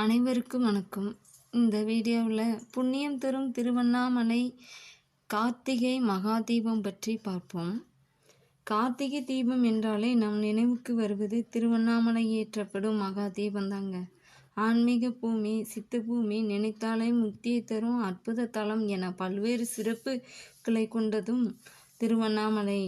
அனைவருக்கும் வணக்கம். இந்த வீடியோவில் புண்ணியம் தரும் திருவண்ணாமலை கார்த்திகை மகா தீபம் பற்றி பார்ப்போம். கார்த்திகை தீபம் என்றாலே நம் நினைவுக்கு வருவது திருவண்ணாமலை ஏற்றப்படும் மகா தீபம் தாங்க. ஆன்மீக பூமி சித்து பூமி நினைத்தாலே முக்தியை தரும் அற்புத தலம் என பல்வேறு சிறப்புகளை கொண்டதும் திருவண்ணாமலை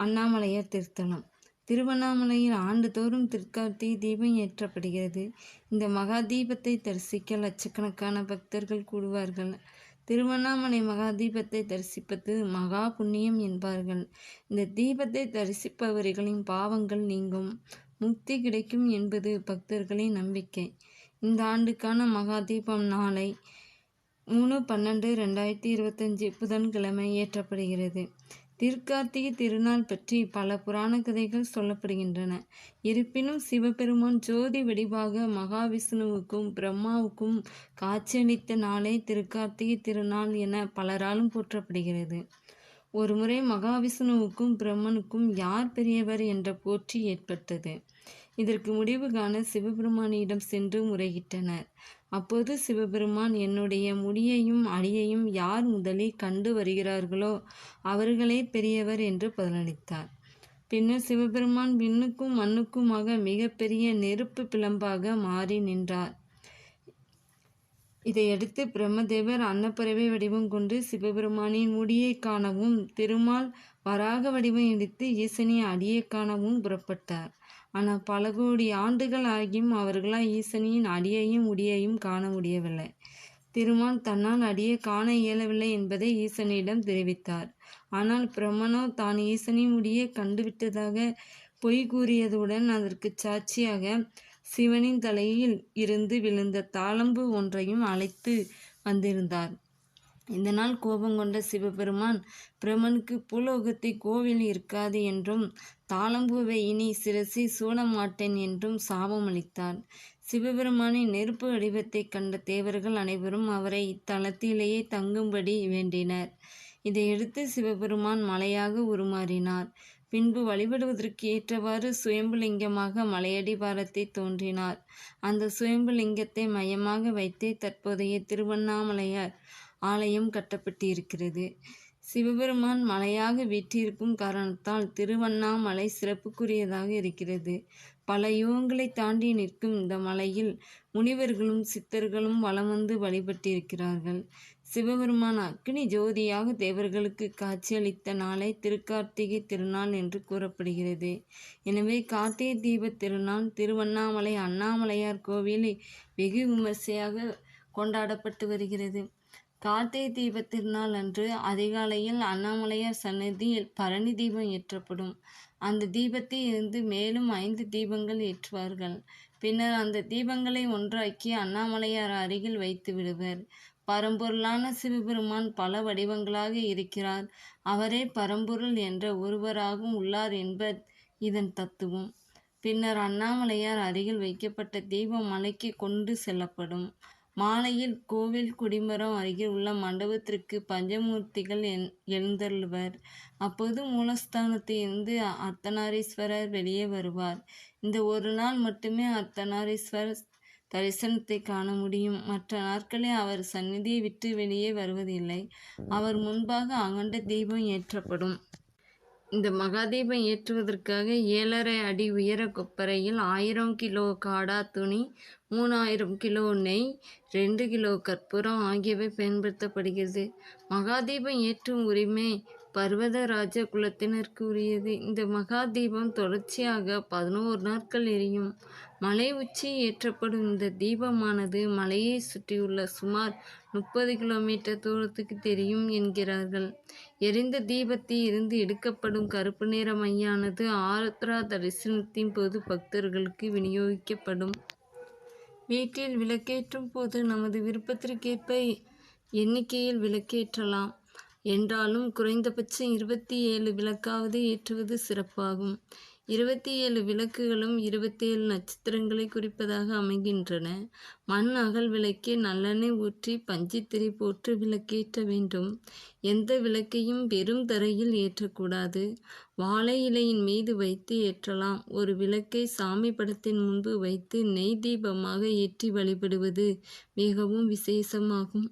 அண்ணாமலையார் திருத்தலம். திருவண்ணாமலையில் ஆண்டுதோறும் திருக்கார்த்திகை தீபம் ஏற்றப்படுகிறது. இந்த மகா தீபத்தை தரிசிக்க லட்சக்கணக்கான பக்தர்கள் கூடுவார்கள். திருவண்ணாமலை மகா தீபத்தை தரிசிப்பது மகா புண்ணியம் என்பார்கள். இந்த தீபத்தை தரிசிப்பவர்களின் பாவங்கள் நீங்கும். முக்தி கிடைக்கும் என்பது பக்தர்களின் நம்பிக்கை. இந்த ஆண்டுக்கான மகா தீபம் நாளை மூணு பன்னெண்டு ரெண்டாயிரத்தி இருபத்தஞ்சி புதன்கிழமை ஏற்றப்படுகிறது. திருக்கார்த்திகை திருநாள் பற்றி பல புராண கதைகள் சொல்லப்படுகின்றன. இருப்பினும் சிவபெருமான் ஜோதி வடிவாக மகாவிஷ்ணுவுக்கும் பிரம்மாவுக்கும் காட்சியளித்த நாளே திருக்கார்த்திகை திருநாள் என பலராலும் போற்றப்படுகிறது. ஒருமுறை மகாவிஷ்ணுவுக்கும் பிரம்மனுக்கும் யார் பெரியவர் என்ற போற்றி ஏற்பட்டது. இதற்கு முடிவு காண சிவபெருமானிடம் சென்று முறையிட்டனர். அப்போது சிவபெருமான் என்னுடைய முடியையும் அடியையும் யார் முதலில் கண்டு வருகிறார்களோ அவர்களே பெரியவர் என்று பதிலளித்தார். பின்னர் சிவபெருமான் விண்ணுக்கும் மண்ணுக்குமாக மிகப்பெரிய நெருப்பு பிளம்பாக மாறி நின்றார். இதையடுத்து பிரம்மதேவர் அன்னப்பறவை வடிவம் கொண்டு சிவபெருமானின் முடியை காணவும் திருமால் வராக வடிவம் எடுத்து ஈசனின் அடியை காணவும் புறப்பட்டார். ஆனால் பல கோடி ஆண்டுகள் ஆகியும் அவர்களால் ஈசனியின் அடியையும் முடியையும் காண முடியவில்லை. திருமால் தன்னால் அடியை காண இயலவில்லை என்பதை ஈசனிடம் தெரிவித்தார். ஆனால் பிரம்மனோ தான் ஈசனின் முடியை கண்டுவிட்டதாக பொய் கூறியதுடன் அதற்கு சாட்சியாக சிவனின் தலையில் இருந்து விழுந்த தாளம்பு ஒன்றையும் அழைத்து வந்திருந்தார். இதனால் கோபம் கொண்ட சிவபெருமான் பிரம்மனுக்கு பூலோகத்தை கோவில் இருக்காது என்றும் தாளம்பூவை இனி சிரசி சூழ மாட்டேன் என்றும் சாபம் அளித்தார் சிவபெருமானின் நெருப்பு வடிவத்தை கண்ட தேவர்கள் அனைவரும் அவரை இத்தலத்திலேயே தங்கும்படி வேண்டினர். இதையடுத்து சிவபெருமான் மலையாக உருமாறினார். பின்பு வழிபடுவதற்கு ஏற்றவாறு சுயம்புலிங்கமாக மலையடிவாரத்தை தோன்றினார். அந்த சுயம்புலிங்கத்தை மையமாக வைத்தே தற்போதைய திருவண்ணாமலையார் ஆலயம் கட்டப்பட்டிருக்கிறது. சிவபெருமான் மலையாக வீற்றிருக்கும் காரணத்தால் திருவண்ணாமலை சிறப்புக்குரியதாக இருக்கிறது. பல யுகங்களை தாண்டி நிற்கும் இந்த மலையில் முனிவர்களும் சித்தர்களும் வலம் வந்து வழிபட்டிருக்கிறார்கள். சிவபெருமான் அக்னி ஜோதியாக தேவர்களுக்கு காட்சியளித்த நாளை திருக்கார்த்திகை திருநாள் என்று கூறப்படுகிறது. எனவே கார்த்திகை தீப திருநாள் திருவண்ணாமலை அண்ணாமலையார் கோவிலில் வெகு விமர்சையாக கொண்டாடப்பட்டு வருகிறது. கார்த்திகை தீப திருநாள் அன்று அதிகாலையில் அண்ணாமலையார் சன்னதியில் பரணி தீபம் ஏற்றப்படும். அந்த தீபத்தில் இருந்து மேலும் ஐந்து தீபங்கள் ஏற்றுவார்கள். பின்னர் அந்த தீபங்களை ஒன்றாக்கி அண்ணாமலையார் அருகில் வைத்து விடுவர். பரம்பொருளான சிவபெருமான் பல வடிவங்களாக இருக்கிறார். அவரே பரம்பொருள் என்ற ஒருவராகவும் உள்ளார் என்பர் இதன் தத்துவம். பின்னர் அண்ணாமலையார் அருகில் வைக்கப்பட்ட தீபம் மலைக்கு கொண்டு செல்லப்படும். மாலையில் கோவில் குடிமரம் அருகில் உள்ள மண்டபத்திற்கு பஞ்சமூர்த்திகள் எழுந்தருள்வர். அப்போது மூலஸ்தானத்தில் இருந்து அர்த்தநாரீஸ்வரர் வெளியே வருவார். இந்த ஒரு நாள் மட்டுமே அர்த்தநாரீஸ்வரர் தரிசனத்தை காண முடியும். மற்ற நாட்களில் அவர் சந்நிதியை விட்டு வெளியே வருவதில்லை. அவர் முன்பாக அகண்ட தீபம் ஏற்றப்படும். இந்த மகாதீபம் ஏற்றுவதற்காக ஏழரை அடி உயர கொப்பரையில் ஆயிரம் கிலோ காடா துணி மூணாயிரம் கிலோ நெய் ரெண்டு கிலோ கற்பூரம் ஆகியவை பயன்படுத்தப்படுகிறது. மகாதீபம் ஏற்றும் உரிமை பர்வதராஜ குலத்தினருக்கு உரியது இந்த மகா தீபம் தொடர்ச்சியாக பதினோரு நாட்கள் எரியும். மலை உச்சி ஏற்றப்படும் இந்த தீபமானது மலையை சுற்றியுள்ள சுமார் முப்பது கிலோமீட்டர் தூரத்துக்கு தெரியும் என்கிறார்கள். எரிந்த தீபத்தில் இருந்து எடுக்கப்படும் கருப்பு நிற மையானது ஆருத்ரா தரிசனத்தின் போது பக்தர்களுக்கு விநியோகிக்கப்படும். வீட்டில் விளக்கேற்றும் போது நமது விருப்பத்திற்கேற்ப எண்ணிக்கையில் விளக்கேற்றலாம். என்றாலும் குறைந்தபட்சம் இருபத்தி ஏழு விளக்காவது ஏற்றுவது சிறப்பாகும். இருபத்தி ஏழு விளக்குகளும் இருபத்தேழு நட்சத்திரங்களை குறிப்பதாக அமைகின்றன. மண் அகல் விளக்கே நல்லெண்ணெய் ஊற்றி பஞ்சுத்திரை போட்டு விளக்கேற்ற வேண்டும். எந்த விளக்கையும் வெறும் தரையில் ஏற்றக்கூடாது. வாழை இலையின் மீது வைத்து ஏற்றலாம். ஒரு விளக்கை சாமி படத்தின் முன்பு வைத்து நெய் தீபமாக ஏற்றி வழிபடுவது மிகவும் விசேஷமாகும்.